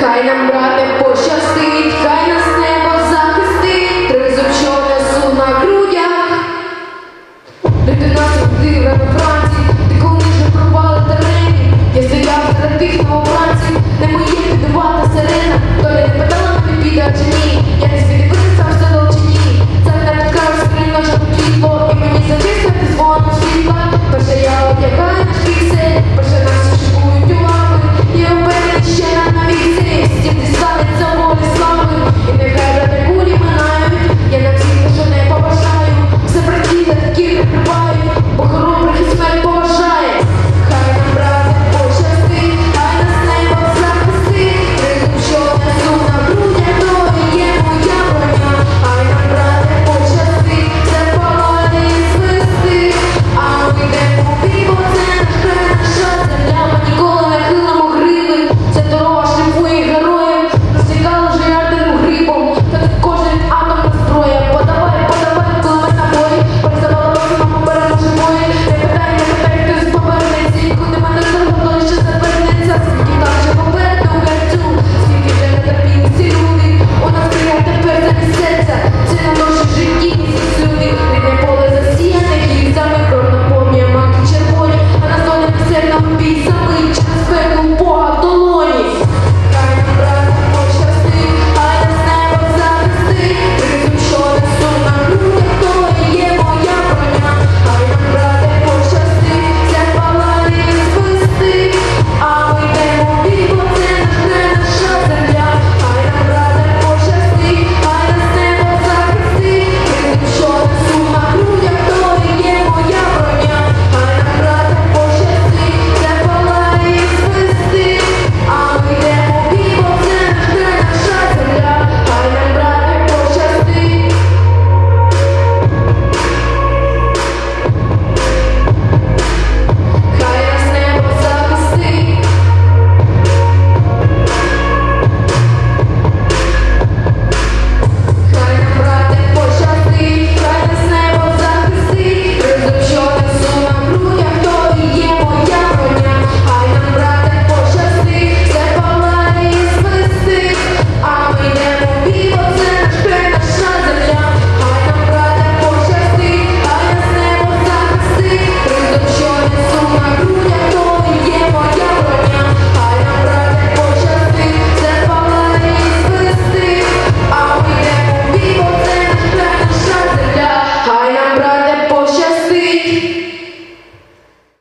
Хай нам, брате, пощастить, хай нас небо захистить, тризуб, що несу на грудях. Дитина завжди на франці, ти коли ж пропали терені, я стояв серед тих новобранців,